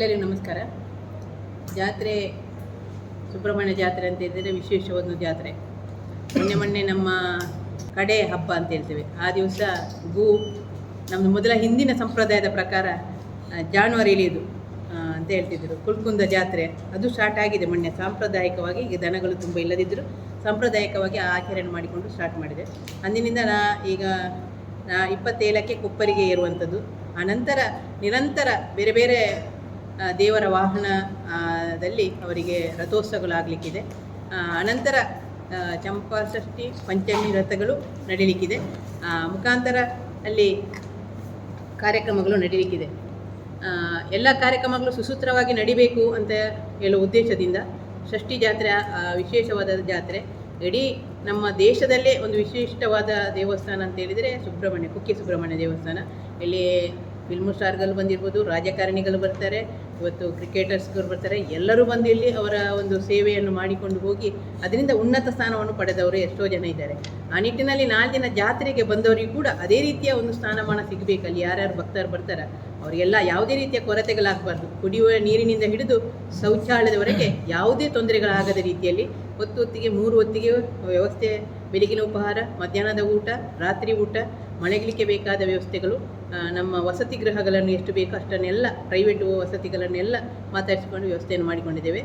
ಎಲ್ಲರಿಗೂ ನಮಸ್ಕಾರ. ಜಾತ್ರೆ, ಸುಬ್ರಹ್ಮಣ್ಯ ಜಾತ್ರೆ ಅಂತ ಹೇಳಿದರೆ ವಿಶೇಷವಾದ ಜಾತ್ರೆ. ಮೊನ್ನೆ ಮೊನ್ನೆ ನಮ್ಮ ಕಡೆ ಹಬ್ಬ ಅಂತ ಹೇಳ್ತೇವೆ. ಆ ದಿವಸ ಗೋ ನಮ್ಮ ಮೊದಲ ಹಿಂದಿನ ಸಂಪ್ರದಾಯದ ಪ್ರಕಾರ ಜಾನುವಾರು ಎಳೆಯೋದು ಅಂತ ಹೇಳ್ತಿದ್ರು. ಕುಲ್ಕುಂದ ಜಾತ್ರೆ, ಅದು ಸ್ಟಾರ್ಟ್ ಆಗಿದೆ ಮೊನ್ನೆ. ಸಾಂಪ್ರದಾಯಿಕವಾಗಿ ಈಗ ದನಗಳು ತುಂಬ ಇಲ್ಲದಿದ್ದರೂ ಸಾಂಪ್ರದಾಯಿಕವಾಗಿ ಆಚರಣೆ ಮಾಡಿಕೊಂಡು ಸ್ಟಾರ್ಟ್ ಮಾಡಿದೆ. ಅಂದಿನಿಂದ ನಾ ಈಗ ಇಪ್ಪತ್ತೇಳಕ್ಕೆ ಕೊಪ್ಪರಿಗೆ ಏರುವಂಥದ್ದು. ಆನಂತರ ನಿರಂತರ ಬೇರೆ ಬೇರೆ ದೇವರ ವಾಹನದಲ್ಲಿ ದಲ್ಲಿ ಅವರಿಗೆ ರಥೋತ್ಸವಗಳಾಗಲಿಕ್ಕಿದೆ. ಅನಂತರ ಚಂಪಾಷಷ್ಠಿ, ಪಂಚಮಿ ರಥಗಳು ನಡೀಲಿಕ್ಕಿದೆ. ಮುಖಾಂತರ ಅಲ್ಲಿ ಕಾರ್ಯಕ್ರಮಗಳು ನಡೀಲಿಕ್ಕಿದೆ. ಎಲ್ಲ ಕಾರ್ಯಕ್ರಮಗಳು ಸುಸೂತ್ರವಾಗಿ ನಡಿಬೇಕು ಅಂತ ಹೇಳುವ ಉದ್ದೇಶದಿಂದ ಷಷ್ಠಿ ಜಾತ್ರೆ ವಿಶೇಷವಾದ ಜಾತ್ರೆ, ಇಡೀ ನಮ್ಮ ದೇಶದಲ್ಲೇ ಒಂದು ವಿಶಿಷ್ಟವಾದ ದೇವಸ್ಥಾನ ಅಂತ ಹೇಳಿದರೆ ಸುಬ್ರಹ್ಮಣ್ಯ, ಕುಕ್ಕೆ ಸುಬ್ರಹ್ಮಣ್ಯ ದೇವಸ್ಥಾನ. ಇಲ್ಲಿ ಫಿಲ್ಮ್ ಸ್ಟಾರ್ಗಳು ಬಂದಿರ್ಬೋದು, ರಾಜಕಾರಣಿಗಳು ಬರ್ತಾರೆ ಇವತ್ತು ಕ್ರಿಕೆಟರ್ಸ್ಗಳು ಬರ್ತಾರೆ. ಎಲ್ಲರೂ ಬಂದು ಇಲ್ಲಿ ಅವರ ಒಂದು ಸೇವೆಯನ್ನು ಮಾಡಿಕೊಂಡು ಹೋಗಿ ಅದರಿಂದ ಉನ್ನತ ಸ್ಥಾನವನ್ನು ಪಡೆದವರು ಎಷ್ಟೋ ಜನ ಇದ್ದಾರೆ. ಆ ನಿಟ್ಟಿನಲ್ಲಿ ನಾಲ್ಕು ದಿನ ಜಾತ್ರೆಗೆ ಬಂದವರಿಗೂ ಕೂಡ ಅದೇ ರೀತಿಯ ಒಂದು ಸ್ಥಾನಮಾನ ಸಿಗಬೇಕು. ಅಲ್ಲಿ ಯಾರ್ಯಾರು ಭಕ್ತರು ಬರ್ತಾರೆ, ಅವರಿಗೆಲ್ಲ ಯಾವುದೇ ರೀತಿಯ ಕೊರತೆಗಳಾಗಬಾರ್ದು. ಕುಡಿಯುವ ನೀರಿನಿಂದ ಹಿಡಿದು ಶೌಚಾಲಯದವರೆಗೆ ಯಾವುದೇ ತೊಂದರೆಗಳಾಗದ ರೀತಿಯಲ್ಲಿ ಹೊತ್ತು ಹೊತ್ತಿಗೆ, ಮೂರು ಹೊತ್ತಿಗೆ ವ್ಯವಸ್ಥೆ, ಬೆಳಗಿನ ಉಪಹಾರ, ಮಧ್ಯಾಹ್ನದ ಊಟ, ರಾತ್ರಿ ಊಟ ಮಲಗಲಿಕ್ಕೆ ಬೇಕಾದ ವ್ಯವಸ್ಥೆಗಳು ನಮ್ಮ ವಸತಿ ಗೃಹಗಳನ್ನು ಎಷ್ಟು ಬೇಕೋ ಅಷ್ಟನ್ನೆಲ್ಲ ಪ್ರೈವೇಟ್ ವಸತಿಗಳನ್ನೆಲ್ಲ ಮಾತಾಡಿಸಿಕೊಂಡು ವ್ಯವಸ್ಥೆಯನ್ನು ಮಾಡಿಕೊಂಡಿದ್ದೇವೆ.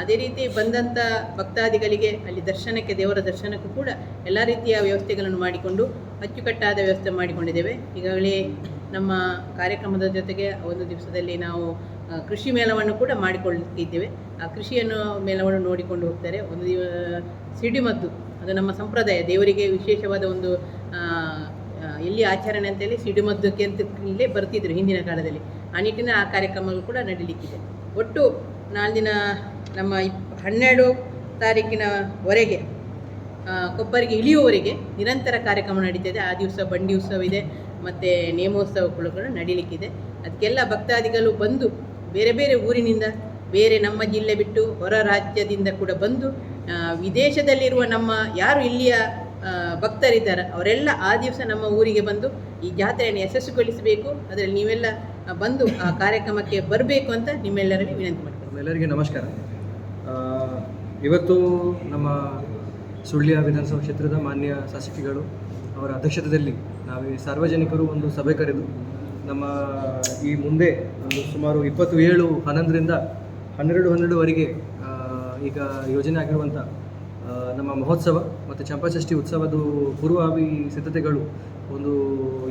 ಅದೇ ರೀತಿ ಬಂದಂಥ ಭಕ್ತಾದಿಗಳಿಗೆ ಅಲ್ಲಿ ದರ್ಶನಕ್ಕೆ, ದೇವರ ದರ್ಶನಕ್ಕೂ ಕೂಡ ಎಲ್ಲ ರೀತಿಯ ವ್ಯವಸ್ಥೆಗಳನ್ನು ಮಾಡಿಕೊಂಡು ಅಚ್ಚುಕಟ್ಟಾದ ವ್ಯವಸ್ಥೆ ಮಾಡಿಕೊಂಡಿದ್ದೇವೆ. ಈಗಾಗಲೇ ನಮ್ಮ ಕಾರ್ಯಕ್ರಮದ ಜೊತೆಗೆ ಒಂದು ದಿವಸದಲ್ಲಿ ನಾವು ಕೃಷಿ ಮೇಳವನ್ನು ಕೂಡ ಮಾಡಿಕೊಳ್ಳುತ್ತಿದ್ದೇವೆ ಆ ಕೃಷಿಯನ್ನು ಮೇಳವನ್ನು ನೋಡಿಕೊಂಡು ಹೋಗ್ತಾರೆ. ಒಂದು ಸಿಡಿಮದ್ದು, ಅದು ನಮ್ಮ ಸಂಪ್ರದಾಯ, ದೇವರಿಗೆ ವಿಶೇಷವಾದ ಒಂದು ಎಲ್ಲಿ ಆಚರಣೆ ಅಂತೇಳಿ ಅಂತ ಇಲ್ಲಿ ಬರ್ತಿದ್ರು ಹಿಂದಿನ ಕಾಲದಲ್ಲಿ. ಆ ನಿಟ್ಟಿನ ಆ ಕಾರ್ಯಕ್ರಮಗಳು ಕೂಡ ನಡೀಲಿಕ್ಕಿದೆ. ಒಟ್ಟು ನಾಳಿನ ನಮ್ಮ ಇಪ್, ಹನ್ನೆರಡು ತಾರೀಕಿನವರೆಗೆ ಕೊಬ್ಬರಿಗೆ ಇಳಿಯುವವರೆಗೆ ನಿರಂತರ ಕಾರ್ಯಕ್ರಮ ನಡೀತಿದೆ. ಆ ದಿವಸ ಬಂಡಿ ಉತ್ಸವ ಇದೆ, ಮತ್ತು ನೇಮೋತ್ಸವಗಳು ಕೂಡ ನಡೀಲಿಕ್ಕಿದೆ. ಅದಕ್ಕೆಲ್ಲ ಭಕ್ತಾದಿಗಳು ಬಂದು ಬೇರೆ ಬೇರೆ ಊರಿನಿಂದ, ಬೇರೆ ನಮ್ಮ ಜಿಲ್ಲೆ ಬಿಟ್ಟು ಹೊರ ರಾಜ್ಯದಿಂದ ಕೂಡ ಬಂದು ವಿದೇಶದಲ್ಲಿರುವ ನಮ್ಮ ಯಾರು ಇಲ್ಲಿಯ ಭಕ್ತರಿದ್ದಾರೆ. ಅವರೆಲ್ಲ ಆ ದಿವಸ ನಮ್ಮ ಊರಿಗೆ ಬಂದು ಈ ಜಾತ್ರೆಯನ್ನು ಯಶಸ್ಸುಗೊಳಿಸಬೇಕು ಅದರಲ್ಲಿ ನೀವೆಲ್ಲ ಬಂದು ಆ ಕಾರ್ಯಕ್ರಮಕ್ಕೆ ಬರಬೇಕು ಅಂತ ನಿಮ್ಮೆಲ್ಲರಲ್ಲಿ ವಿನಂತಿ ಮಾಡ್ತೀನಿ. ಎಲ್ಲರಿಗೆ ನಮಸ್ಕಾರ. ಇವತ್ತು ನಮ್ಮ ಸುಳ್ಯ ವಿಧಾನಸಭಾ ಕ್ಷೇತ್ರದ ಮಾನ್ಯ ಶಾಸಕಿಗಳು ಅವರ ಅಧ್ಯಕ್ಷತೆಯಲ್ಲಿ ನಾವು ಸಾರ್ವಜನಿಕರು ಒಂದು ಸಭೆ ಕರೆದು ನಮ್ಮ ಈ ಮುಂದೆ ಒಂದು ಸುಮಾರು ಇಪ್ಪತ್ತು ಏಳು ಹನ್ನೊಂದರಿಂದ ಹನ್ನೆರಡು ಹನ್ನೆರಡುವರೆಗೆ ಈಗ ಯೋಜನೆ ಆಗಿರುವಂಥ ನಮ್ಮ ಮಹೋತ್ಸವ ಮತ್ತು ಚಂಪಾಷಷ್ಠಿ ಉತ್ಸವದ ಪೂರ್ವಭಾವಿ ಸಿದ್ಧತೆಗಳು ಒಂದು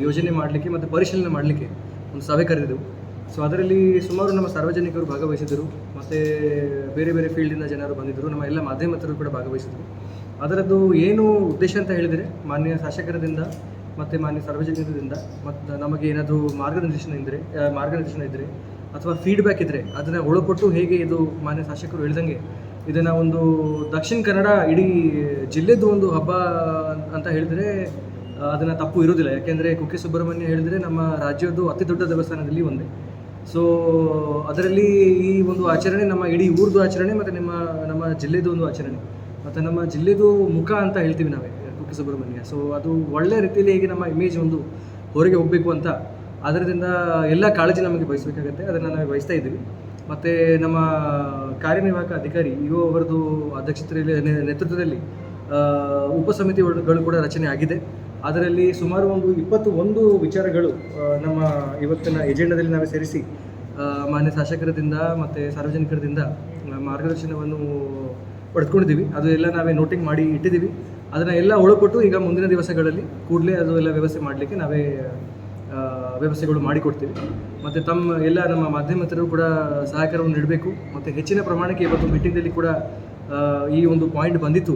ಯೋಜನೆ ಮಾಡಲಿಕ್ಕೆ ಮತ್ತು ಪರಿಶೀಲನೆ ಮಾಡಲಿಕ್ಕೆ ಒಂದು ಸಭೆ ಕರೆದಿದ್ದೆವು. ಸೊ ಅದರಲ್ಲಿ ಸುಮಾರು ನಮ್ಮ ಸಾರ್ವಜನಿಕರು ಭಾಗವಹಿಸಿದರು ಮತ್ತು ಬೇರೆ ಬೇರೆ ಫೀಲ್ಡಿಂದ ಜನರು ಬಂದಿದ್ದರು. ನಮ್ಮ ಎಲ್ಲ ಮಾಧ್ಯಮತರು ಕೂಡ ಭಾಗವಹಿಸಿದರು ಅದರದ್ದು ಏನು ಉದ್ದೇಶ ಅಂತ ಹೇಳಿದರೆ, ಮಾನ್ಯ ಶಾಸಕರದಿಂದ ಮತ್ತು ಮಾನ್ಯ ಸಾರ್ವಜನಿಕರಿಂದ ಮತ್ತು ನಮಗೆ ಏನಾದರೂ ಮಾರ್ಗದರ್ಶನ ಇದ್ದರೆ ಮಾರ್ಗದರ್ಶನ ಇದ್ದರೆ ಅಥವಾ ಫೀಡ್ಬ್ಯಾಕ್ ಇದ್ದರೆ, ಅದನ್ನು ಒಳಪಟ್ಟು ಹೇಗೆ ಇದು ಮಾನ್ಯ ಶಾಸಕರು ಹೇಳ್ದಂಗೆ ಇದನ್ನು ಒಂದು ದಕ್ಷಿಣ ಕನ್ನಡ ಇಡೀ ಜಿಲ್ಲೆದು ಒಂದು ಹಬ್ಬ ಅಂತ ಹೇಳಿದರೆ ಅದನ್ನು ತಪ್ಪು ಇರೋದಿಲ್ಲ ಯಾಕೆಂದರೆ ಕುಕ್ಕೆ ಸುಬ್ರಹ್ಮಣ್ಯ ಹೇಳಿದರೆ ನಮ್ಮ ರಾಜ್ಯದ್ದು ಅತಿ ದೊಡ್ಡ ದೇವಸ್ಥಾನದಲ್ಲಿ ಒಂದೇ. ಸೊ ಅದರಲ್ಲಿ ಈ ಒಂದು ಆಚರಣೆ ನಮ್ಮ ಇಡೀ ಊರ್ದು ಆಚರಣೆ ಮತ್ತು ನಿಮ್ಮ, ನಮ್ಮ ಜಿಲ್ಲೆದು ಒಂದು ಆಚರಣೆ. ಮತ್ತು ನಮ್ಮ ಜಿಲ್ಲೆದು ಮುಖ ಅಂತ ಹೇಳ್ತೀವಿ ನಾವೇ, ಕುಕ್ಕೆ ಸುಬ್ರಹ್ಮಣ್ಯ. ಸೊ ಅದು ಒಳ್ಳೆ ರೀತಿಯಲ್ಲಿ ಹೇಗೆ ನಮ್ಮ ಇಮೇಜ್ ಒಂದು ಹೊರಗೆ ಹೋಗಬೇಕು ಅಂತ, ಅದರಿಂದ ಎಲ್ಲ ಕಾಳಜಿ ನಮಗೆ ವಹಿಸಬೇಕಾಗತ್ತೆ. ಅದನ್ನು ನಾವು ವಹಿಸ್ತಾ ಇದ್ದೀವಿ. ಮತ್ತು ನಮ್ಮ ಕಾರ್ಯನಿರ್ವಾಹಕ ಅಧಿಕಾರಿ ಇಒ ಅವರದು ಅಧ್ಯಕ್ಷತೆಯಲ್ಲಿ ನೇತೃತ್ವದಲ್ಲಿ ಉಪಸಮಿತಿಗಳು ಕೂಡ ರಚನೆ ಆಗಿದೆ. ಅದರಲ್ಲಿ ಸುಮಾರು ಒಂದು ಇಪ್ಪತ್ತು ಒಂದು ವಿಚಾರಗಳು ನಮ್ಮ ಇವತ್ತಿನ ಎಜೆಂಡಾದಲ್ಲಿ ನಾವು ಸೇರಿಸಿ ಮಾನ್ಯ ಶಾಸಕರದಿಂದ ಮತ್ತು ಸಾರ್ವಜನಿಕರದಿಂದ ಮಾರ್ಗದರ್ಶನವನ್ನು ಪಡೆದುಕೊಂಡಿದ್ದೀವಿ. ಅದು ಎಲ್ಲ ನಾವೇ ನೋಟಿಂಗ್ ಮಾಡಿ ಇಟ್ಟಿದ್ದೀವಿ. ಅದನ್ನು ಎಲ್ಲ ಒಳಪಟ್ಟು ಈಗ ಮುಂದಿನ ದಿವಸಗಳಲ್ಲಿ ಕೂಡಲೇ ಅದು ಎಲ್ಲ ವ್ಯವಸ್ಥೆ ಮಾಡಲಿಕ್ಕೆ ನಾವೇ ವ್ಯವಸ್ಥೆಗಳು ಮಾಡಿಕೊಡ್ತೀವಿ. ಮತ್ತು ತಮ್ಮ ಎಲ್ಲ ನಮ್ಮ ಮಾಧ್ಯಮತರು ಕೂಡ ಸಹಕಾರವನ್ನು ನೀಡಬೇಕು. ಮತ್ತು ಹೆಚ್ಚಿನ ಪ್ರಮಾಣಕ್ಕೆ ಇವತ್ತು ಮೀಟಿಂಗಲ್ಲಿ ಕೂಡ ಈ ಒಂದು ಪಾಯಿಂಟ್ ಬಂದಿತ್ತು.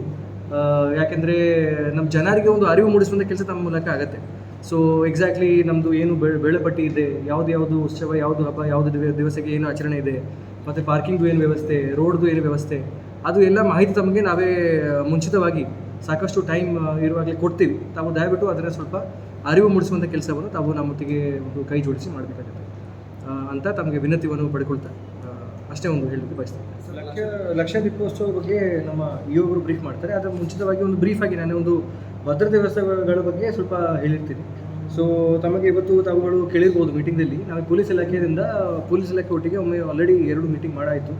ಯಾಕೆಂದರೆ ನಮ್ಮ ಜನರಿಗೆ ಒಂದು ಅರಿವು ಮೂಡಿಸುವಂಥ ಕೆಲಸ ತಮ್ಮ ಮೂಲಕ ಆಗುತ್ತೆ. ಸೊ ಎಕ್ಸಾಕ್ಟ್ಲಿ ನಮ್ಮದು ಏನು ಬೆಳೆ ಬೆಳೆಪಟ್ಟಿ ಇದೆ, ಯಾವುದು ಯಾವುದು ಉತ್ಸವ, ಯಾವುದು ಹಬ್ಬ, ಯಾವುದು ದಿವಸಕ್ಕೆ ಏನು ಆಚರಣೆ ಇದೆ, ಮತ್ತು ಪಾರ್ಕಿಂಗ್ದು ಏನು ವ್ಯವಸ್ಥೆ ರೋಡ್ದು ಏನು ವ್ಯವಸ್ಥೆ, ಅದು ಎಲ್ಲ ಮಾಹಿತಿ ತಮಗೆ ನಾವೇ ಮುಂಚಿತವಾಗಿ ಸಾಕಷ್ಟು ಟೈಮ್ ಇರುವಾಗಲೇ ಕೊಡ್ತೀವಿ. ತಾವು ದಯವಿಟ್ಟು ಅದನ್ನು ಸ್ವಲ್ಪ ಅರಿವು ಮೂಡಿಸುವಂಥ ಕೆಲಸವನ್ನು ತಾವು ನಮ್ಮೊತ್ತಿಗೆ ಒಂದು ಕೈ ಜೋಡಿಸಿ ಮಾಡಬೇಕಾಗುತ್ತೆ. ಅಂತ ತಮಗೆ ವಿನತಿಯನ್ನು ಪಡ್ಕೊಳ್ತಾರೆ ಅಷ್ಟೇ ಒಂದು ಹೇಳಲಿಕ್ಕೆ ಬಯಸ್ತೇನೆ. ಲಕ್ಷ ಲಕ್ಷ ದೀಪೋತ್ಸವ ಬಗ್ಗೆ ನಮ್ಮ ಯುವಕರು ಬ್ರೀಫ್ ಮಾಡ್ತಾರೆ. ಅದರ ಮುಂಚಿತವಾಗಿ ಒಂದು ಬ್ರೀಫ್ ಆಗಿ ನಾನು ಒಂದು ಭದ್ರತೆ ವ್ಯವಸ್ಥೆಗಳ ಬಗ್ಗೆ ಸ್ವಲ್ಪ ಹೇಳಿರ್ತೀನಿ. ಸೊ ತಮಗೆ ಇವತ್ತು ತಾವುಗಳು ಕೇಳಿರ್ಬೋದು ಮೀಟಿಂಗಲ್ಲಿ ನಾವು ಪೊಲೀಸ್ ಇಲಾಖೆಯಿಂದ, ಪೊಲೀಸ್ ಇಲಾಖೆ ಒಟ್ಟಿಗೆ ಒಮ್ಮೆ ಆಲ್ರೆಡಿ ಎರಡು ಮೀಟಿಂಗ್ ಮಾಡಾಯಿತು.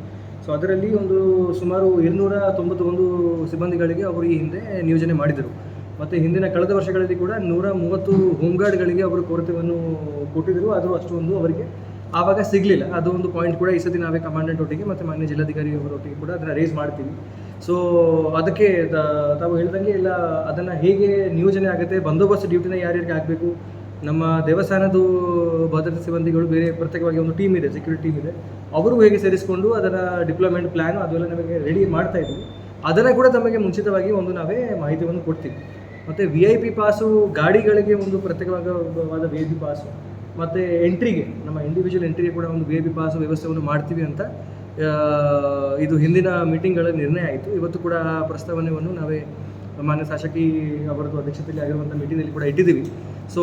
ಸೊ ಅದರಲ್ಲಿ ಒಂದು ಸುಮಾರು ಇನ್ನೂರ ತೊಂಬತ್ತೊಂದು ಸಿಬ್ಬಂದಿಗಳಿಗೆ ಅವರು ಈ ಹಿಂದೆ ನಿಯೋಜನೆ ಮಾಡಿದರು. ಮತ್ತು ಹಿಂದಿನ ಕಳೆದ ವರ್ಷಗಳಲ್ಲಿ ಕೂಡ ನೂರ ಮೂವತ್ತು ಹೋಮ್ಗಾರ್ಡ್ಗಳಿಗೆ ಅವರು ಕೊರತೆಯನ್ನು ಕೊಟ್ಟಿದ್ದರು. ಆದರೂ ಅಷ್ಟೊಂದು ಅವರಿಗೆ ಆವಾಗ ಸಿಗಲಿಲ್ಲ. ಅದು ಒಂದು ಪಾಯಿಂಟ್ ಕೂಡ ಈ ಸತಿ ನಾವೇ ಕಮಾಂಡೆಂಟ್ ಒಟ್ಟಿಗೆ ಮತ್ತು ಮಾನ್ಯ ಜಿಲ್ಲಾಧಿಕಾರಿ ಅವರೊಟ್ಟಿಗೆ ಕೂಡ ಅದನ್ನು ರೇಸ್ ಮಾಡ್ತೀವಿ. ಸೊ ಅದಕ್ಕೆ ತಾವು ಹೇಳ್ದಂಗೆ ಇಲ್ಲ ಅದನ್ನು ಹೇಗೆ ನಿಯೋಜನೆ ಆಗುತ್ತೆ, ಬಂದೋಬಸ್ತ್ ಡ್ಯೂಟಿನ ಯಾರ್ಯಾರಿಗೆ ಆಗಬೇಕು ನಮ್ಮ ದೇವಸ್ಥಾನದ ಭದ್ರತಾ ಸಿಬ್ಬಂದಿಗಳು ಬೇರೆ ಪ್ರತ್ಯೇಕವಾಗಿ ಒಂದು ಟೀಮ್ ಇದೆ ಸೆಕ್ಯೂರಿಟಿ ಟೀಮ್ ಇದೆ. ಅವರು ಹೇಗೆ ಸೇರಿಸಿಕೊಂಡು ಅದರ ಡಿಪ್ಲೊಮೆಂಟ್ ಪ್ಲ್ಯಾನು ಅದೆಲ್ಲ ನಮಗೆ ರೆಡಿ ಮಾಡ್ತಾ ಇದ್ವಿ. ಅದನ್ನು ಕೂಡ ತಮಗೆ ಮುಂಚಿತವಾಗಿ ಒಂದು ನಾವೇ ಮಾಹಿತಿಯನ್ನು ಕೊಡ್ತೀವಿ. ಮತ್ತು ವಿ ಐ ಪಿ ಪಾಸು ಗಾಡಿಗಳಿಗೆ ಒಂದು ಪ್ರತ್ಯೇಕವಾದ ವಿ ಐ ಪಿ ಪಾಸು, ಮತ್ತು ಎಂಟ್ರಿಗೆ, ನಮ್ಮ ಇಂಡಿವಿಜುವಲ್ ಎಂಟ್ರಿಗೆ ಕೂಡ ಒಂದು ವಿ ಐ ಪಿ ಪಾಸು ವ್ಯವಸ್ಥೆಯನ್ನು ಮಾಡ್ತೀವಿ ಅಂತ ಇದು ಹಿಂದಿನ ಮೀಟಿಂಗ್ಗಳ ನಿರ್ಣಯ ಆಯಿತು. ಇವತ್ತು ಕೂಡ ಪ್ರಸ್ತಾವನೆಯನ್ನು ನಾವೇ ಮಾನ್ಯ ಶಾಸಕಿ ಅವರದ್ದು ಅಧ್ಯಕ್ಷತೆಯಲ್ಲಿ ಆಗಿರುವಂಥ ಮೀಟಿಂಗಲ್ಲಿ ಕೂಡ ಇಟ್ಟಿದ್ದೀವಿ. ಸೊ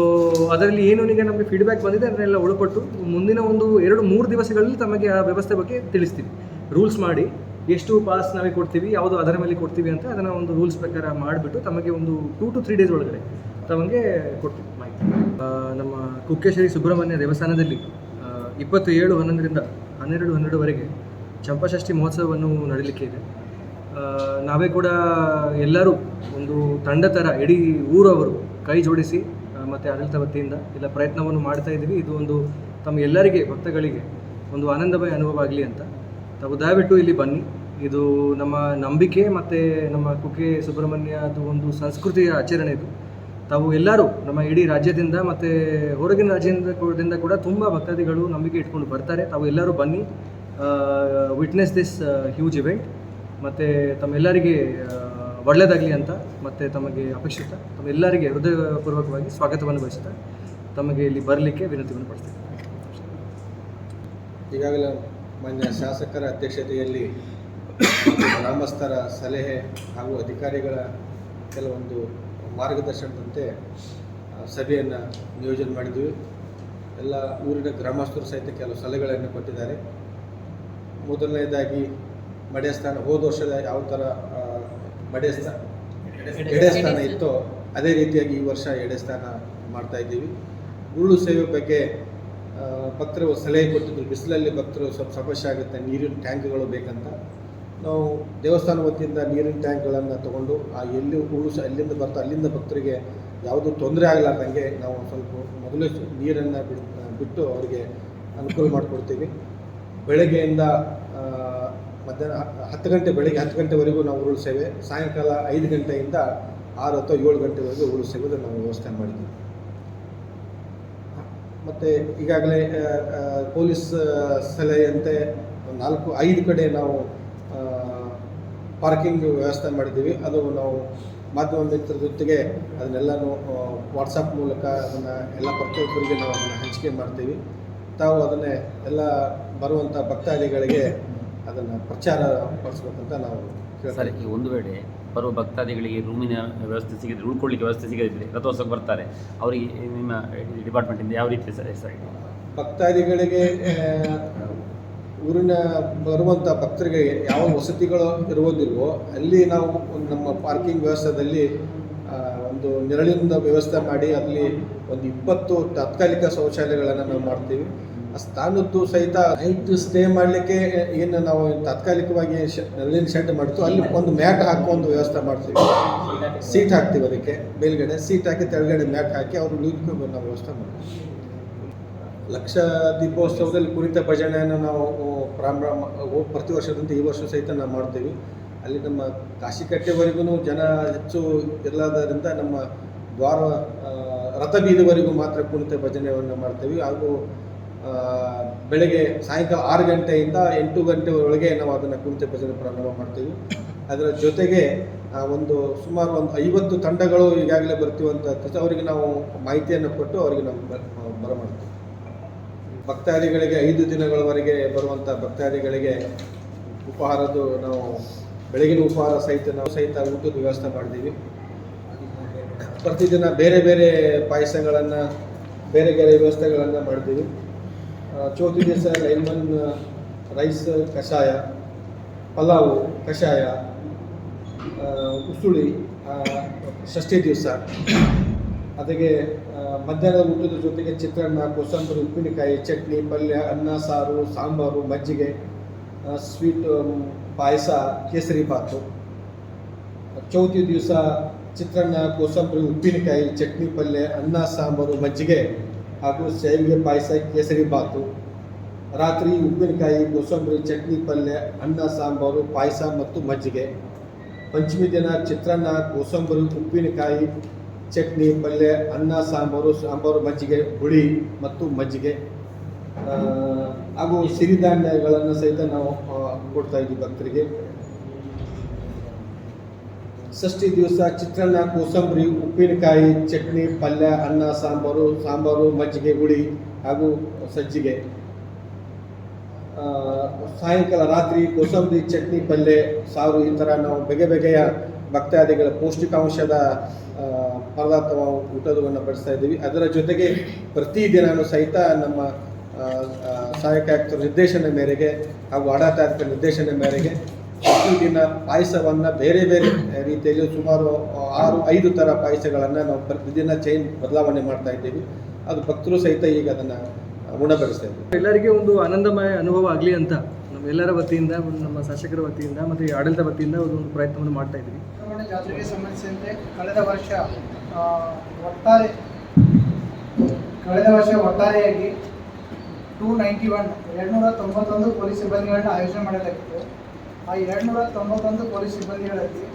ಅದರಲ್ಲಿ ಏನು ನಿಮಗೆ ನಮಗೆ ಫೀಡ್ಬ್ಯಾಕ್ ಬಂದಿದೆ ಅದನ್ನೆಲ್ಲ ಒಳಪಟ್ಟು ಮುಂದಿನ ಒಂದು ಎರಡು ಮೂರು ದಿವಸಗಳಲ್ಲಿ ತಮಗೆ ಆ ವ್ಯವಸ್ಥೆ ಬಗ್ಗೆ ತಿಳಿಸ್ತೀವಿ. ರೂಲ್ಸ್ ಮಾಡಿ ಎಷ್ಟು ಪಾಸ್ ನಾವೇ ಕೊಡ್ತೀವಿ, ಯಾವುದು ಅದರ ಮೇಲೆ ಕೊಡ್ತೀವಿ ಅಂತ ಅದನ್ನು ಒಂದು ರೂಲ್ಸ್ ಪ್ರಕಾರ ಮಾಡಿಬಿಟ್ಟು ತಮಗೆ ಒಂದು ಟೂ ಟು ತ್ರೀ ಡೇಸ್ ಒಳಗಡೆ ತಮಗೆ ಕೊಡ್ತೀವಿ ಮಾಹಿತಿ. ನಮ್ಮ ಕುಕ್ಕೇಶ್ವರಿ ಸುಬ್ರಹ್ಮಣ್ಯ ದೇವಸ್ಥಾನದಲ್ಲಿ ಇಪ್ಪತ್ತು ಏಳು ಹನ್ನೊಂದರಿಂದ ಹನ್ನೆರಡು ಹನ್ನೆರಡುವರೆಗೆ ಚಂಪಾಷಷ್ಠಿ ಮಹೋತ್ಸವವನ್ನು ನಡೀಲಿಕ್ಕೆ ಇದೆ. ನಾವೇ ಕೂಡ ಎಲ್ಲರೂ ಒಂದು ತಂಡ ಥರ ಇಡೀ ಊರವರು ಕೈ ಜೋಡಿಸಿ ಮತ್ತು ಆಡಳಿತ ವತಿಯಿಂದ ಎಲ್ಲ ಪ್ರಯತ್ನವನ್ನು ಮಾಡ್ತಾ ಇದ್ದೀವಿ. ಇದು ಒಂದು ತಮ್ಮ ಎಲ್ಲರಿಗೆ, ಭಕ್ತಗಳಿಗೆ ಒಂದು ಆನಂದಮಯ ಅನುಭವ ಆಗಲಿ ಅಂತ. ತಾವು ದಯವಿಟ್ಟು ಇಲ್ಲಿ ಬನ್ನಿ. ಇದು ನಮ್ಮ ನಂಬಿಕೆ ಮತ್ತು ನಮ್ಮ ಕುಕ್ಕೆ ಸುಬ್ರಹ್ಮಣ್ಯದು ಒಂದು ಸಂಸ್ಕೃತಿಯ ಆಚರಣೆ ಇದು. ತಾವು ಎಲ್ಲರೂ ನಮ್ಮ ಇಡೀ ರಾಜ್ಯದಿಂದ ಮತ್ತು ಹೊರಗಿನ ರಾಜ್ಯದಿಂದ ಕೂಡ ತುಂಬ ಭಕ್ತಾದಿಗಳು ನಂಬಿಕೆ ಇಟ್ಕೊಂಡು ಬರ್ತಾರೆ. ತಾವು ಎಲ್ಲರೂ ಬನ್ನಿ. ವಿಟ್ನೆಸ್ ದಿಸ್ ಹ್ಯೂಜ್ ಇವೆಂಟ್ ಮತ್ತು ತಮ್ಮೆಲ್ಲರಿಗೆ ಒಳ್ಳೆಯದಾಗಲಿ ಅಂತ ಮತ್ತು ತಮಗೆ ಅಪೇಕ್ಷಿತ ತಮ್ಮೆಲ್ಲರಿಗೆ ಹೃದಯಪೂರ್ವಕವಾಗಿ ಸ್ವಾಗತವನ್ನು ಬಯಸುತ್ತಾ ತಮಗೆ ಇಲ್ಲಿ ಬರಲಿಕ್ಕೆ ವಿನಂತಿಯನ್ನು ಪಡಿಸ್ತೇನೆ ಈಗಾಗಲೇ ಮಾನ್ಯ ಶಾಸಕರ ಅಧ್ಯಕ್ಷತೆಯಲ್ಲಿ ಗ್ರಾಮಸ್ಥರ ಸಲಹೆ ಹಾಗೂ ಅಧಿಕಾರಿಗಳ ಕೆಲವೊಂದು ಮಾರ್ಗದರ್ಶನದಂತೆ ಸಭೆಯನ್ನು ನಿಯೋಜನೆ ಮಾಡಿದ್ವಿ. ಎಲ್ಲ ಊರಿನ ಗ್ರಾಮಸ್ಥರು ಸಹಿತ ಕೆಲವು ಸಲಹೆಗಳನ್ನು ಕೊಟ್ಟಿದ್ದಾರೆ. ಮೊದಲನೇದಾಗಿ ಮಡೆಸ್ಥಾನ ಹೋದ ವರ್ಷದ ಯಾವ ಥರ ಮಡೆಸ್ಥಾನ ಎಡೆಸ್ಥಾನ ಇತ್ತೋ ಅದೇ ರೀತಿಯಾಗಿ ಈ ವರ್ಷ ಎಡೆಸ್ಥಾನ ಮಾಡ್ತಾ ಇದ್ದೀವಿ. ಉರುಳು ಸೇವೆ ಬಗ್ಗೆ ಭಕ್ತರು ಸಲಹೆ ಕೊಟ್ಟಿದ್ರು, ಬಿಸಿಲಲ್ಲಿ ಭಕ್ತರು ಸ್ವಲ್ಪ ಸಮಸ್ಯೆ ಆಗುತ್ತೆ, ನೀರಿನ ಟ್ಯಾಂಕ್ಗಳು ಬೇಕಂತ. ನಾವು ದೇವಸ್ಥಾನ ವತಿಯಿಂದ ನೀರಿನ ಟ್ಯಾಂಕ್ಗಳನ್ನು ತೊಗೊಂಡು, ಆ ಎಲ್ಲಿ ಉಳಿಸ ಅಲ್ಲಿಂದ ಬರ್ತಾ, ಅಲ್ಲಿಂದ ಭಕ್ತರಿಗೆ ಯಾವುದೂ ತೊಂದರೆ ಆಗಲಾರ್ದಂಗೆ ನಾವು ಸ್ವಲ್ಪ ಮೊದಲೇ ನೀರನ್ನು ಬಿಟ್ಟು ಅವರಿಗೆ ಅನುಕೂಲ ಮಾಡಿಕೊಡ್ತೀವಿ. ಬೆಳಗ್ಗೆಯಿಂದ ಮಧ್ಯಾಹ್ನ ಹತ್ತು ಗಂಟೆ, ಬೆಳಗ್ಗೆ ಹತ್ತು ಗಂಟೆವರೆಗೂ ನಾವು ಉರುಳು ಸೇವೆ ಸಾಯಂಕಾಲ ಐದು ಗಂಟೆಯಿಂದ ಆರು ಅಥವಾ ಏಳು ಗಂಟೆವರೆಗೂ ಉರುಳಿಸೇವೆ ನಾವು ವ್ಯವಸ್ಥೆ ಮಾಡಿದ್ದೀವಿ. ಮತ್ತು ಈಗಾಗಲೇ ಪೊಲೀಸ್ ಸಲಹೆಯಂತೆ ನಾಲ್ಕು ಐದು ಕಡೆ ನಾವು ಪಾರ್ಕಿಂಗ್ ವ್ಯವಸ್ಥೆ ಮಾಡಿದ್ದೀವಿ. ಅದು ನಾವು ಮಾಧ್ಯಮ ಮಿತ್ರರ ಜೊತೆಗೆ ಅದನ್ನೆಲ್ಲನೂ ವಾಟ್ಸಪ್ ಮೂಲಕ ಅದನ್ನು ಎಲ್ಲ ಪ್ರತಿಯೊಬ್ಬರಿಗೆ ನಾವು ಅದನ್ನು ಹಂಚಿಕೆ ಮಾಡ್ತೀವಿ. ತಾವು ಅದನ್ನೇ ಎಲ್ಲ ಬರುವಂಥ ಭಕ್ತಾದಿಗಳಿಗೆ ಅದನ್ನು ಪ್ರಚಾರ ಪಡಿಸ್ಬೇಕಂತ ನಾವು ಸರಿ ಈ ಒಂದು ವೇಳೆ ಬರುವ ಭಕ್ತಾದಿಗಳಿಗೆ ರೂಮಿನ ವ್ಯವಸ್ಥೆ ಸಿಗದೆ ಉಳ್ಕೊಳ್ಳಿಕ್ಕೆ ವ್ಯವಸ್ಥೆ ಸಿಗದಿದ್ದರೆ ರಥೋತ್ಸವಕ್ಕೆ ಬರ್ತಾರೆ. ಅವರಿಗೆ ನಿಮ್ಮ ಡಿಪಾರ್ಟ್ಮೆಂಟಿಂದ ಯಾವ ರೀತಿ ಸರ್ ಭಕ್ತಾದಿಗಳಿಗೆ ಊರಿನ ಬರುವಂಥ ಭಕ್ತರಿಗೆ ಯಾವ ವಸತಿಗಳು ಇರುವುದಿಲ್ವೋ, ಅಲ್ಲಿ ನಾವು ನಮ್ಮ ಪಾರ್ಕಿಂಗ್ ವ್ಯವಸ್ಥೆಯಲ್ಲಿ ಒಂದು ನೆರಳಿನಿಂದ ವ್ಯವಸ್ಥೆ ಮಾಡಿ, ಅಲ್ಲಿ ಒಂದು ಇಪ್ಪತ್ತು ತಾತ್ಕಾಲಿಕ ಶೌಚಾಲಯಗಳನ್ನು ನಾವು ಮಾಡ್ತೀವಿ. ಸ್ಥಾನದ್ದು ಸಹಿತ ನೈಟ್ ಸ್ಟೇ ಮಾಡಲಿಕ್ಕೆ ಏನು ನಾವು ತಾತ್ಕಾಲಿಕವಾಗಿ ನೆರಳಿನ ಶೆಡ್ ಮಾಡ್ತೀವಿ, ಅಲ್ಲಿ ಒಂದು ಮ್ಯಾಟ್ ಹಾಕೋ ಒಂದು ವ್ಯವಸ್ಥೆ ಮಾಡ್ತೀವಿ. ಸೀಟ್ ಹಾಕ್ತೀವಿ ಅದಕ್ಕೆ, ಮೇಲ್ಗಡೆ. ಸೀಟ್ ಹಾಕಿ ತೆಳಗಡೆ ಮ್ಯಾಟ್ ಹಾಕಿ ಅವರು ಉಳಿದುಕೊಂಡು ನಾವು ವ್ಯವಸ್ಥೆ ಮಾಡ್ತೀವಿ. ಲಕ್ಷ ದೀಪೋತ್ಸವದಲ್ಲಿ ಕುರಿತ ಭಜನೆಯನ್ನು ನಾವು ಪ್ರಾರಂಭ ಪ್ರತಿ ವರ್ಷದಂತೆ ಈ ವರ್ಷ ಸಹಿತ ನಾವು ಮಾಡ್ತೀವಿ. ಅಲ್ಲಿ ನಮ್ಮ ಕಾಶಿಕಟ್ಟೆವರೆಗೂ ಜನ ಹೆಚ್ಚು ಇರಲಾದ್ದರಿಂದ ನಮ್ಮ ದ್ವಾರ ರಥಬೀದಿವರೆಗೂ ಮಾತ್ರ ಕುಣಿತ ಭಜನೆಯನ್ನು ಮಾಡ್ತೀವಿ. ಹಾಗೂ ಬೆಳಗ್ಗೆ ಸಾಯಂಕಾಲ ಆರು ಗಂಟೆಯಿಂದ ಎಂಟು ಗಂಟೆ ಒಳಗೆ ನಾವು ಅದನ್ನು ಕುಂತೆ ಭಜನೆ ಪ್ರಾರಂಭ ಮಾಡ್ತೀವಿ. ಅದರ ಜೊತೆಗೆ ಒಂದು ಸುಮಾರು ಒಂದು ಐವತ್ತು ತಂಡಗಳು ಈಗಾಗಲೇ ಬರ್ತೀವಂತ ಅವರಿಗೆ ನಾವು ಮಾಹಿತಿಯನ್ನು ಕೊಟ್ಟು ಅವರಿಗೆ ನಾವು ಬರ ಬರಮಾಡ್ತೀವಿ. ಭಕ್ತಾದಿಗಳಿಗೆ ಐದು ದಿನಗಳವರೆಗೆ ಬರುವಂಥ ಭಕ್ತಾದಿಗಳಿಗೆ ಉಪಹಾರದ್ದು ನಾವು ಬೆಳಗಿನ ಉಪಹಾರ ಸಹಿತ ನಾವು ಸಹಿತ ಊಟದ ವ್ಯವಸ್ಥೆ ಮಾಡಿದ್ದೀವಿ ಪ್ರತಿದಿನ ಬೇರೆ ಬೇರೆ ಪಾಯಸಗಳನ್ನು ಬೇರೆ ಬೇರೆ ವ್ಯವಸ್ಥೆಗಳನ್ನು ಮಾಡಿದ್ದೀವಿ ಆ, ಚೌತಿ ದಿವಸ ಲೈಮನ್ ರೈಸ್ ಕಷಾಯ, ಪಲಾವು, ಕಷಾಯ ಉಸುಳಿ ಷಷ್ಠಿ ದಿವಸ. ಅದಕ್ಕೆ ಮಧ್ಯಾಹ್ನದ ಊಟದ ಜೊತೆಗೆ ಚಿತ್ರಾನ್ನ, ಕೋಸಂಬರಿ, ಉಪ್ಪಿನಕಾಯಿ, ಚಟ್ನಿ, ಪಲ್ಯ, ಅನ್ನ, ಸಾರು, ಸಾಂಬಾರು, ಮಜ್ಜಿಗೆ ಸ್ವೀಟ್ ಪಾಯಸ, ಕೇಸರಿ ಬಾತು. ಚೌತಿ ದಿವಸ ಚಿತ್ರಾನ್ನ, ಕೋಸಂಬರಿ, ಉಪ್ಪಿನಕಾಯಿ, ಚಟ್ನಿ, ಪಲ್ಯ, ಅನ್ನ, ಸಾಂಬಾರು, ಮಜ್ಜಿಗೆ ಹಾಗೂ ಸೇವಿಗೆ ಪಾಯಸ, ಕೇಸರಿ ಬಾತು, ರಾತ್ರಿ ಉಪ್ಪಿನಕಾಯಿ, ಕೋಸಂಬರಿ, ಚಟ್ನಿ, ಪಲ್ಯ, ಅನ್ನ, ಸಾಂಬಾರು, ಪಾಯಸ ಮತ್ತು ಮಜ್ಜಿಗೆ. ಪಂಚಮಿ ದಿನ ಚಿತ್ರಾನ್ನ, ಕೋಸಂಬರಿ, ಉಪ್ಪಿನಕಾಯಿ, ಚಟ್ನಿ, ಪಲ್ಯ, ಅನ್ನ, ಸಾಂಬಾರು ಸಾಂಬಾರು, ಮಜ್ಜಿಗೆ, ಹುಳಿ ಮತ್ತು ಮಜ್ಜಿಗೆ. ಹಾಗೂ ಸಿರಿಧಾನ್ಯಗಳನ್ನು ಸಹಿತ ನಾವು ಕೊಡ್ತಾಯಿದ್ವಿ ಭಕ್ತರಿಗೆ. ಷಷ್ಠಿ ದಿವಸ ಚಿತ್ರಾನ್ನ, ಕೋಸಂಬರಿ, ಉಪ್ಪಿನಕಾಯಿ, ಚಟ್ನಿ, ಪಲ್ಯ, ಅನ್ನ, ಸಾಂಬಾರು ಸಾಂಬಾರು, ಮಜ್ಜಿಗೆ, ಹುಳಿ ಹಾಗೂ ಸಜ್ಜಿಗೆ. ಸಾಯಂಕಾಲ ರಾತ್ರಿ ಕೋಸಂಬರಿ, ಚಟ್ನಿ, ಪಲ್ಯ, ಸಾರು ಈ ಥರ ನಾವು ಬಗೆ ಬಗೆಯ ಭಕ್ತಾದಿಗಳ ಪೌಷ್ಟಿಕಾಂಶದ ಪದಾರ್ಥ ಊಟದವನ್ನು ಬಡಿಸ್ತಾ ಇದ್ದೀವಿ. ಅದರ ಜೊತೆಗೆ ಪ್ರತಿದಿನವೂ ಸಹಿತ ನಮ್ಮ ಸಹಾಯಕ ಆಯುಕ್ತರ ನಿರ್ದೇಶನ ಮೇರೆಗೆ ಹಾಗೂ ಆಡಳಿತಾಧಿಕಾರಿ ನಿರ್ದೇಶನ ಮೇರೆಗೆ ಪ್ರತಿದಿನ ಪಾಯಸವನ್ನು ಬೇರೆ ಬೇರೆ ರೀತಿಯಲ್ಲಿ ಸುಮಾರು ಆರು ಐದು ಥರ ಪಾಯಸಗಳನ್ನು ನಾವು ಪ್ರತಿದಿನ ಚೈನ್ ಬದಲಾವಣೆ ಮಾಡ್ತಾ ಇದ್ದೀವಿ. ಅದು ಭಕ್ತರು ಸಹಿತ ಈಗ ಅದನ್ನು ಉಣಬಡಿಸ್ತಾ ಇದ್ದೀವಿ ಎಲ್ಲರಿಗೆ ಒಂದು ಆನಂದಮಯ ಅನುಭವ ಆಗಲಿ ಅಂತ ನಮ್ಮೆಲ್ಲರ ವತಿಯಿಂದ ಒಂದು ನಮ್ಮ ಶಾಸಕರ ವತಿಯಿಂದ ಮತ್ತು ಈ ಆಡಳಿತ ವತಿಯಿಂದ ಒಂದು ಪ್ರಯತ್ನವನ್ನು ಮಾಡ್ತಾ ಇದ್ದೀವಿ. ಜಾತ್ರೆಗೆ ಸಂಬಂಧಿಸಿದಂತೆ ಕಳೆದ ವರ್ಷ ಆ, ಒಟ್ಟಾರೆ ಕಳೆದ ವರ್ಷ ಒಟ್ಟಾರೆಯಾಗಿ ಟೂ ನೈಂಟಿ ಒನ್ ಎರಡುನೂರ ತೊಂಬತ್ತೊಂದು ಪೊಲೀಸ್ ಸಿಬ್ಬಂದಿಗಳನ್ನ ಆಯೋಜನೆ ಮಾಡಲಾಗಿತ್ತು. ಆ ಎರಡುನೂರ ತೊಂಬತ್ತೊಂದು ಪೊಲೀಸ್ ಸಿಬ್ಬಂದಿಗಳಲ್ಲಿ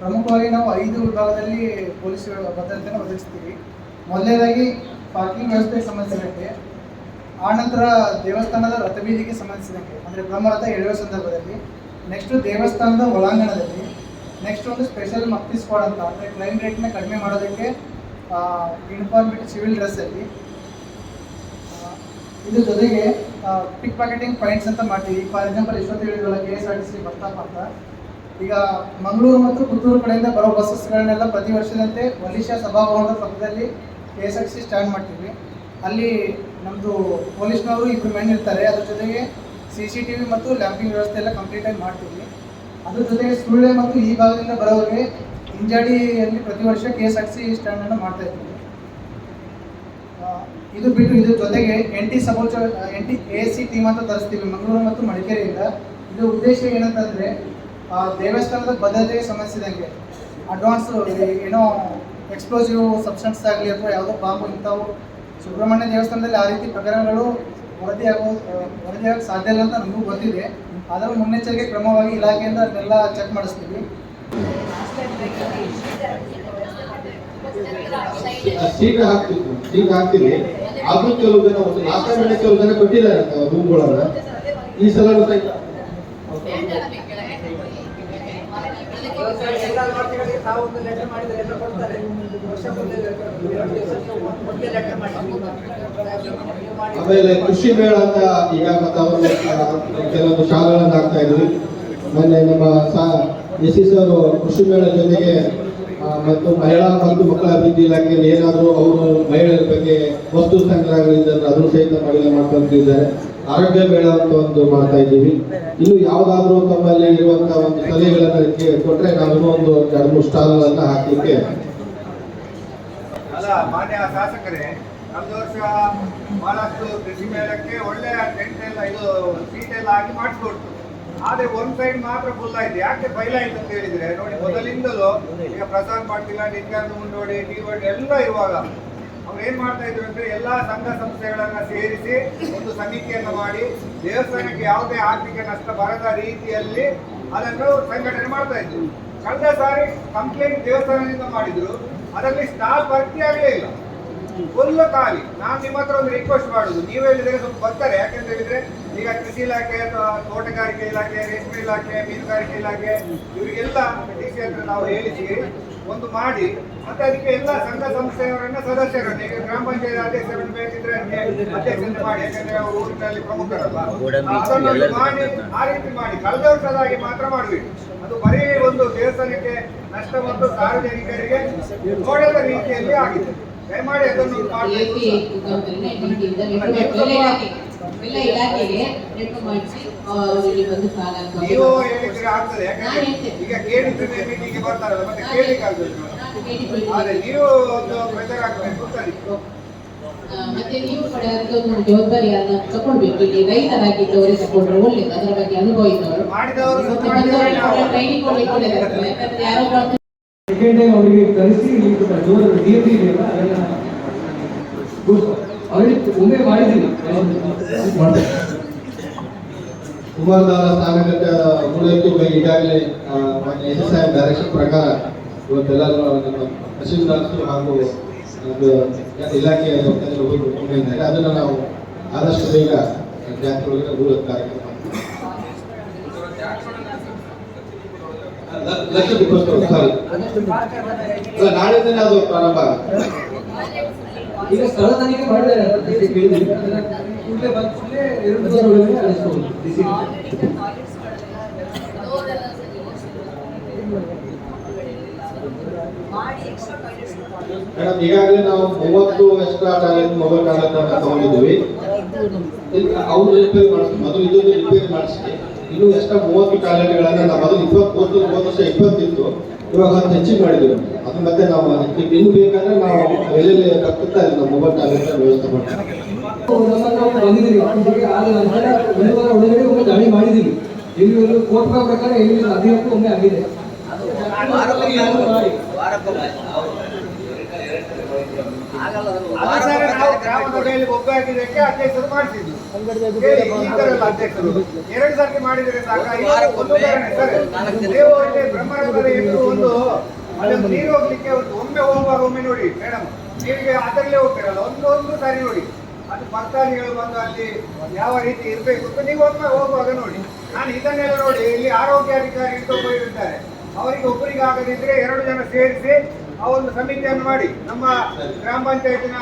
ಪ್ರಮುಖವಾಗಿ ನಾವು ಐದು ವಿಭಾಗದಲ್ಲಿ ಪೊಲೀಸ್ ಭದ್ರತೆಯನ್ನು ಒದಗಿಸ್ತೀವಿ. ಮೊದಲನೇದಾಗಿ ಪಾರ್ಕಿಂಗ್ ವ್ಯವಸ್ಥೆಗೆ ಸಂಬಂಧಿಸಿದಂತೆ ಆನಂತರ ದೇವಸ್ಥಾನದ ರಥಬೀದಿಗೆ ಸಂಬಂಧಿಸಿದಂತೆ, ಅಂದರೆ ಬ್ರಹ್ಮರಥ ಎಳೆಯುವ ಸಂದರ್ಭದಲ್ಲಿ ನೆಕ್ಸ್ಟು ದೇವಸ್ಥಾನದ ಒಳಾಂಗಣದಲ್ಲಿ ನೆಕ್ಸ್ಟ್ ಒಂದು ಸ್ಪೆಷಲ್ ಮಕ್ತಿ ಸ್ಕ್ವಾಡ್ ಅಂತ, ಅಂದರೆ ಕ್ರೈಮ್ ರೇಟ್ನ ಕಡಿಮೆ ಮಾಡೋದಕ್ಕೆ ಯೂನಿಫಾರ್ಮ್ ಬಿಟ್ಟು ಸಿವಿಲ್ ಡ್ರೆಸ್ಸಲ್ಲಿ ಇದ್ರ ಜೊತೆಗೆ ಪಿಕ್ ಪಾಕೆಟಿಂಗ್ ಪಾಯಿಂಟ್ಸ್ ಅಂತ ಮಾಡ್ತೀವಿ. ಫಾರ್ ಎಕ್ಸಾಂಪಲ್ ಇಷ್ಟೊತ್ತು ಹೇಳಿದ್ರಲ್ಲ K S R T C ಬರ್ತಾ ಅಂತ. ಈಗ ಮಂಗಳೂರು ಮತ್ತು ಪುತ್ತೂರು ಕಡೆಯಿಂದ ಬರೋ ಬಸ್ಸಸ್ಗಳನ್ನೆಲ್ಲ ಪ್ರತಿ ವರ್ಷದಂತೆ ಒಲಿಶಾ ಸಭಾಭವನದ ಪಕ್ಕದಲ್ಲಿ K S R T C stand ಮಾಡ್ತೀವಿ. ಅಲ್ಲಿ ನಮ್ಮದು ಪೊಲೀಸ್ನವರು ಇಬ್ಬರು ಮೆನ್ ಇರ್ತಾರೆ. ಅದ್ರ ಜೊತೆಗೆ ಸಿ ಸಿ ಟಿ ವಿ ಮತ್ತು ಲ್ಯಾಂಪಿಂಗ್ ವ್ಯವಸ್ಥೆ ಎಲ್ಲ ಕಂಪ್ಲೀಟಾಗಿ ಮಾಡ್ತೀವಿ. ಅದ್ರ ಜೊತೆಗೆ ಸುಳ್ಳೆ ಮತ್ತು ಈ ಭಾಗದಿಂದ ಬರೋರಿಗೆ ಇಂಜಾಡಿಯಲ್ಲಿ ಪ್ರತಿ ವರ್ಷ K S R T C ಸ್ಟ್ಯಾಂಡನ್ನು ಮಾಡ್ತಾ ಇದ್ದೀವಿ ಇದು ಬಿಟ್ಟು ಇದ್ರ ಜೊತೆಗೆ N T ಸಬೋಚ N T A C team ಅಂತ ತರಿಸ್ತೀವಿ, ಮಂಗಳೂರು ಮತ್ತು ಮಡಿಕೇರಿಯಿಂದ. ಇದು ಉದ್ದೇಶ ಏನಂತಂದರೆ ದೇವಸ್ಥಾನದ ಭದ್ರತೆ ಸಂಬಂಧಿಸಿದಂಗೆ ಅಡ್ವಾನ್ಸ್ ಏನೋ ಎಕ್ಸ್ಪ್ಲೋಸಿವ್ ಸಬ್ಸ್ಟೆನ್ಸ್ ಆಗಲಿ ಅಥವಾ ಯಾವುದೋ ಬಾಂಬ್ ಇಂಥವು, ಸುಬ್ರಹ್ಮಣ್ಯ ದೇವಸ್ಥಾನದಲ್ಲಿ ಆ ರೀತಿ ಪ್ರಕರಣಗಳು ವರದಿಯಾಗೋ ವರದಿಯಾಗಕ್ಕೆ ಸಾಧ್ಯ ಇಲ್ಲ ಅಂತ ನಮಗೂ ಗೊತ್ತಿದೆ. ಆದರೂ ಮುನ್ನೆಚ್ಚರಿಕೆ ಕ್ರಮವಾಗಿ ಇಲಾಖೆಯಿಂದ ಅದನ್ನೆಲ್ಲ ಚೆಕ್ ಮಾಡಿಸ್ತೀವಿ. ಸೀಟ್ ಹಾಕ್ತಿದ್ವಿ ಶೀಘ್ರ ಹಾಕ್ತೀವಿ ಆದ್ರೂ ಕೆಲವು ಜನ ಒಂದು ಲಾಸ್ಟ್ ಟೈಮ್ ಕೆಲವು ಜನ ಕೊಟ್ಟಿದ್ದಾರೆ ರೂಮ್ಗಳನ್ನ. ಈ ಸಲ ಆಮೇಲೆ ಕೃಷಿ ಮೇಳ ಅಂತ ಈಗ ಮತ್ತೆ ಅವರು ಕೆಲವೊಂದು ಶಾಲೆಗಳನ್ನು ಹಾಕ್ತಾ ಇದ್ವಿ ಮೊನ್ನೆ ನಮ್ಮ ಎಸ್ ಸಿ ಸರ್ ಕೃಷಿ ಮೇಳ ಜೊತೆಗೆ ಮತ್ತು ಮಹಿಳಾ ಮತ್ತು ಮಕ್ಕಳ ಅಭಿವೃದ್ಧಿ ಇಲಾಖೆಯಲ್ಲಿ ಏನಾದರೂ ಅವರು ಮಹಿಳೆಯರ ಬಗ್ಗೆ ವಸ್ತು ಸಂಗ್ರಹಗಳಿಂದ ಅದನ್ನು ಸಹಿತ ಮಹಿಳೆ ಮಾಡ್ಕೊಂತಿದ್ದಾರೆ. ಆರೋಗ್ಯ ಮೇಳ ಅಂತ ಒಂದು ಮಾಡ್ತಾ ಇದ್ದೀವಿ. ಇನ್ನು ಯಾವುದಾದ್ರೂ ತಮ್ಮಲ್ಲಿ ಇರುವಂತಹ ಒಂದು ಸಲಹೆಗಳನ್ನು ಕೊಟ್ಟರೆ ಇನ್ನೂ ಒಂದು ಎರಡು ಮೂರು ಹಾಕಲಿಕ್ಕೆ ಅಲ್ಲ ಶಾಸಕರೇ ಬಹಳಷ್ಟು ಕೃಷಿ ಮೇಳಕ್ಕೆ ಒಳ್ಳೆಯ ಟೆಂಟ್ ಎಲ್ಲ ಇದು ಸೀಟ್ ಎಲ್ಲ ಹಾಕಿ ಮಾಡಿಸ್ಕೊಡ್ತು ಆದ್ರೆ ಒಂದ್ ಸೈಡ್ ಮಾತ್ರ ಫುಲ್ ಆಯ್ತು. ಯಾಕೆ ಆಯ್ತು ಅಂತ ಹೇಳಿದ್ರೆ, ನೋಡಿ ಮೊದಲಿಂದಲೂ ಈಗ ಪ್ರಸಾದ್ ಪಾಟೀಲ, ನಿತ್ಯಾನಂದ ಮುಂಡೋಡಿ ಡಿ ವರ್ಡ್ ಎಲ್ಲ ಇರುವಾಗ ಅವ್ರು ಏನ್ ಮಾಡ್ತಾ ಇದ್ರು ಅಂದ್ರೆ ಎಲ್ಲಾ ಸಂಘ ಸಂಸ್ಥೆಗಳನ್ನ ಸೇರಿಸಿ ಒಂದು ಸಮಿತಿಯನ್ನು ಮಾಡಿ ದೇವಸ್ಥಾನಕ್ಕೆ ಯಾವುದೇ ಆರ್ಥಿಕ ನಷ್ಟ ಬರದ ರೀತಿಯಲ್ಲಿ ಅದನ್ನು ಸಂಘಟನೆ ಮಾಡ್ತಾ ಇದ್ರು. ಕಳೆದ ಸಾರಿ ಕಂಪ್ಲೇಂಟ್ ದೇವಸ್ಥಾನದಿಂದ ಮಾಡಿದ್ರು. ಅದರಲ್ಲಿ ಸ್ಟಾಫ್ ಭರ್ತಿ ಆಗಲೇ ಇಲ್ಲ. ಫುಲ್ ಖಾಲಿ ನಾನು ನಿಮ್ಮ ಹತ್ರ ಒಂದು ರಿಕ್ವೆಸ್ಟ್ ಮಾಡುದು. ನೀವು ಹೇಳಿದ್ರೆ ಸ್ವಲ್ಪ ಬರ್ತಾರೆ. ಯಾಕಂತ ಹೇಳಿದ್ರೆ ಈಗ ಕೃಷಿ ಇಲಾಖೆ ಅಥವಾ ತೋಟಗಾರಿಕೆ ಇಲಾಖೆ ರೇಷ್ಮೆ ಇಲಾಖೆ ಮೀನುಗಾರಿಕೆ ಇಲಾಖೆ ಇವರಿಗೆಲ್ಲ ಡಿಸಿ ಹತ್ರ ನಾವು ಹೇಳಿಸಿ ಒಂದು ಮಾಡಿ. ಮತ್ತೆ ಅದಕ್ಕೆ ಎಲ್ಲ ಸಂಘ ಸಂಸ್ಥೆಯವರನ್ನ ಸದಸ್ಯರನ್ನ ಈಗ ಗ್ರಾಮ ಪಂಚಾಯತ್ ಅಧ್ಯಕ್ಷರನ್ನು ಬೇಕಿದ್ರೆ ಅಧ್ಯಕ್ಷರನ್ನು ಮಾಡಿ. ಯಾಕಂದ್ರೆ ಅವರು ಊರಿನಲ್ಲಿ ಪ್ರಮುಖರಲ್ಲ. ಅದನ್ನು ಮಾಡಿ ಆ ರೀತಿ ಮಾಡಿ. ಕಳೆದ ವರ್ಷದಾಗಿ ಮಾತ್ರ ಮಾಡಬೇಕು ಅದು ಬರೀ ಒಂದು ದೇವಸ್ಥಾನಕ್ಕೆ ನಷ್ಟ ಮತ್ತು ಸಾರ್ವಜನಿಕರಿಗೆ ನೋಡದ ರೀತಿಯಲ್ಲಿ ಆಗಿದೆ. ಎಪಿ ಎಲ್ಲ ಇಲಾಖೆಗೆ ನೆಟ್ಟು ಮಾಡಿಸಿ ಇಲ್ಲಿ ಬಂದು ಕಾಲ ನೀವು ಹೇಳಿದ್ರೆ ಆಗ್ತದೆ. ಯಾಕಂದ್ರೆ ಈಗ ಕೇಳಿದ್ರೆ ಮೀಟಿಂಗ್ಗೆ ಬರ್ತಾರಲ್ಲ ಮತ್ತೆ ಕೇಳಿಕ್ಕೆ ಆಗ್ತದೆ ಆದ್ರೆ ನೀವು ಒಂದು ಪ್ರೆಷರ್ ಹಾಕಬೇಕು ಆ, ಮತ್ತೆ ನೀವು ಕೂಡ ಅದಕ್ಕೊಂದು ಜವಾಬ್ದಾರಿಯನ್ನ ತಗೊಳ್ಬೇಕು ಇಲ್ಲಿ ರೈತರಾಗಿದ್ದವರೇ ತಗೊಂಡ್ರೆ ಒಳ್ಳೇದು ಅದರ ಬಗ್ಗೆ ಅನುಭವ ಇದ್ದವರು. ಮಾಡಿದವರು ಟ್ರೈನಿಂಗ್ ಕೊಡ್ಲಿಕ್ಕೆ ಒಳ್ಳೇದಾಗ್ತದೆ. ಯಾರೋ ಒಬ್ಬರು ಸೆಕೆಂಡ್ ಟೈಮ್ ಅವರಿಗೆ ಕರೆಸಿ ಇಲ್ಲಿ ಜೋರ ಡಿ ಎಂ ಇದೆಯಲ್ಲ ಅದನ್ನ ಅವರಿಗೆ ಒಮ್ಮೆ ಮಾಡಿದ್ದೀನಿ ಕುಮಾರಧಾರ ಸ್ಥಾನಕ್ಕೆ ಮೂಡಕ್ಕೆ ಈಗಾಗಲೇ ಎಸ್ ಎಸ್ ಐ ಡೈರೆಕ್ಷನ್ ಪ್ರಕಾರ ಇವತ್ತೆಲ್ಲರೂ ನಮ್ಮ ತಹಶೀಲ್ದಾರ್ಸು ಹಾಗೂ ಒಂದು ಇಲಾಖೆಯ ವಕ್ತಾರರು ಹೋಗಿ ಒಪ್ಪಿಕೊಂಡಿದ್ದಾರೆ ಅದನ್ನು ನಾವು ಆದಷ್ಟು ಬೇಗ ಜಾತಿ ಒಳಗೆ ದೂರದ ಕಾರ್ಯಕ್ರಮ ಲಕ್ಷ ದೀಪೋತ್ಸವ ಸಾರಿ ಅಲ್ಲ ನಾಳೆಯಿಂದಲೇ ಅದು ಪ್ರಾರಂಭ ಈಗ ಸ್ಥಳ ತನಿಖೆ ಮಾಡಿದ್ದಾರೆ ಕೂಡಲೇ ಬಂದ ಕೂಡಲೇ ಎರಡು ಮೇಡಮ್ ಈಗಾಗಲೇ ನಾವು ಮೂವತ್ತು ಎಕ್ಸ್ಟ್ರಾ ಟ್ಯಾಲೆಂಟ್ ಮೊಬೈಲ್ ಟ್ಯಾಲೆಂಟ್ ಅನ್ನ ತಗೊಂಡಿದ್ದೀವಿ. ಅವ್ರು ರಿಪೇರ್ ಮಾಡಿಸಿ ಅದು ಇದೊಂದು ರಿಪೇರ್ ಮಾಡಿಸಿ ಇನ್ನು ಎಷ್ಟೋ ಮೂವತ್ತು ಟಾಯ್ಲೆಟ್ಗಳನ್ನ ನಾವು ಮೊದಲು ಇಪ್ಪತ್ತು ಮೂವತ್ತು ವರ್ಷ ಇಪ್ಪತ್ತಿತ್ತು. ಇವಾಗ ಹತ್ತು ಹೆಚ್ಚಿಗೆ ಮಾಡಿದ್ದೀವಿ ಅದು ಮತ್ತೆ ನಾವು ಇನ್ನು ಬೇಕಾದ್ರೆ ನಾವು ಎಲ್ಲೆಲ್ಲಿ ಕಟ್ಟುತ್ತಾ ಅಲ್ಲಿ ನಮ್ಮ ಮೊಬೈಲ್ ಟಾಯ್ಲೆಟ್ ವ್ಯವಸ್ಥೆ ಮಾಡ್ತೀವಿ. ಒಂದು ಒಳಗಡೆ ಇಲ್ಲಿ ಕೋರ್ಟ್ ಪ್ರಕಾರ ಇಲ್ಲಿ ಹದಿನೆಂಟು ಒಮ್ಮೆ ಆಗಿದೆ ಅದು ಸರ್ ನಾವು ಗ್ರಾಮದಲ್ಲಿ ಒಬ್ಬ ಹಾಕಿದಕ್ಕೆ ಅಧ್ಯಕ್ಷರು. ಎಲ್ಲ ಎರಡು ಸರ್ತಿ ಮಾಡಿದರೆ ಒಂದು ಅಲ್ಲಿ ನೀರು ಹೋಗ್ಲಿಕ್ಕೆ ಒಂದು ಒಮ್ಮೆ ಹೋಗುವಾಗ ಒಮ್ಮೆ ನೋಡಿ ಮೇಡಮ್. ನೀರಿಗೆ ಅದರಲ್ಲೇ ಹೋಗ್ತಿರಲ್ಲ ಒಂದು ಒಂದು ಸಾರಿ ನೋಡಿ. ಅದು ಭಕ್ತಾದಿಗಳು ಬಂದು ಅಲ್ಲಿ ಯಾವ ರೀತಿ ಇರಬೇಕು ಅಂತ ನೀವು ಒಮ್ಮೆ ಹೋಗುವಾಗ ನೋಡಿ. ನಾನು ಇದನ್ನೆಲ್ಲ ನೋಡಿ ಇಲ್ಲಿ ಆರೋಗ್ಯ ಅಧಿಕಾರಿ ಇಟ್ಟೊಬ್ಬರು ಇರ್ತಾರೆ ಅವರಿಗೆ ಒಬ್ಬರಿಗೆ ಆಗದಿದ್ರೆ ಎರಡು ಜನ ಸೇರಿಸಿ ಆ ಒಂದು ಸಮಿತಿಯನ್ನು ಮಾಡಿ ನಮ್ಮ ಗ್ರಾಮ ಪಂಚಾಯತಿನ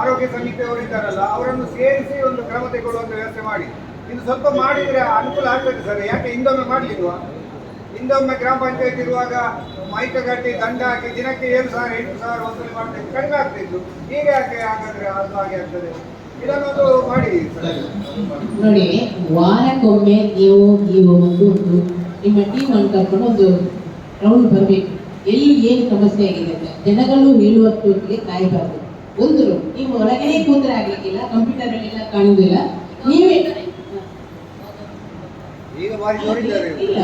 ಆರೋಗ್ಯ ಸಮಿತಿಯವರು ಇದ್ದಾರಲ್ಲ, ಅವರನ್ನು ಸೇರಿಸಿ ಒಂದು ಕ್ರಮ ತೆಗೊಳ್ಳುವಂತ ವ್ಯವಸ್ಥೆ ಮಾಡಿ. ಇದು ಸ್ವಲ್ಪ ಮಾಡಿದ್ರೆ ಅನುಕೂಲ ಆಗ್ತದೆ ಸರ್, ಯಾಕೆ ಹಿಂದೊಮ್ಮೆ ಮಾಡಲಿಲ್ವಾ? ಹಿಂದೊಮ್ಮೆ ಗ್ರಾಮ ಪಂಚಾಯತ್ ಇರುವಾಗ ಮೈಕ ಕಟ್ಟಿ, ದಂಡ ಹಾಕಿ, ದಿನಕ್ಕೆ ಏಳು ಸಾವಿರ, ಎಂಟು ಸಾವಿರ ವಸೂಲಿ ಮಾಡ್ತಿದ್ದು ಕಡಿಮೆ ಆಗ್ತಿತ್ತು ಈಗ ಯಾಕೆ ಹಾಗಾದ್ರೆ ಅದು ಹಾಗೆ ಆಗ್ತದೆ? ಮಾಡಿ ನೋಡಿ, ವಾರಕ್ಕೊಮ್ಮೆ ನೀವು ನೀವು ಒಂದು ನಿಮ್ಮ ಟೀಮ್ ಅನ್ನು ಒಂದು ರೌಂಡ್ ಬರಬೇಕು. ಎಲ್ಲಿ ಏನು ಸಮಸ್ಯೆ ಆಗಿದೆ ಅಂತ ಜನಗಳು ಹೇಳುವಷ್ಟೊತ್ತಿಗೆ ಕಾಯಬಾರದು. ಒಂದು. ನೀವು ಹೊರಗಡೆ ಕೂತ್ರೆ ಆಗ್ಲಿಕ್ಕಿಲ್ಲ ಕಂಪ್ಯೂಟರ್ ಎಲ್ಲ ಕಾಣುವುದಿಲ್ಲ. ನೀವೇ ಈಗ ಇಲ್ಲ,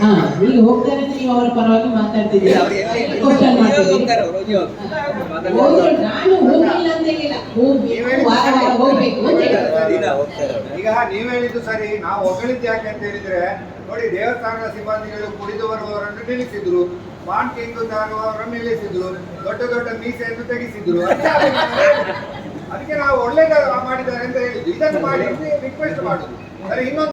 ಹಾ ಈಗ ಹೋಗ್ತಾರೆ ನೀವು ಅವರ ಪರವಾಗಿ ಮಾತಾಡ್ತಿದ್ದೀರಿ. ನಾನು ಹೋಗಿಲ್ಲ ಅಂತ ಹೇಳಿಲ್ಲ. ಹೋಗ್ಬೇಕು. ಈಗ ನೀವ್ ಹೇಳಿದ್ದು ಸರಿ ನಾವು ಹೊಗಳಿದ್ದು ಯಾಕೆ ಅಂತ ಹೇಳಿದ್ರೆ ನೋಡಿ ದೇವಸ್ಥಾನದ ಸಿಬ್ಬಂದಿಗಳು ಕುಡಿದು ಬರುವವರನ್ನು ನಿಲ್ಲಿಸಿದ್ರು. ಬಾಂಡ್ ಕಿಂಗ್ ಅವರನ್ನು ನಿಲ್ಲಿಸಿದ್ರು. ದೊಡ್ಡ ದೊಡ್ಡ ಮೀಸೆಯನ್ನು ತೆಗೆಸಿದ್ರು. ಅದಕ್ಕೆ ನಾವು ಒಳ್ಳೇದ ಮಾಡಿದ್ದಾರೆ ಅಂತ ಹೇಳಿ ಇದನ್ನು ಮಾಡಿ ರಿಕ್ವೆಸ್ಟ್ ಮಾಡುದು ಸರಿ, ಇನ್ನೊಂದು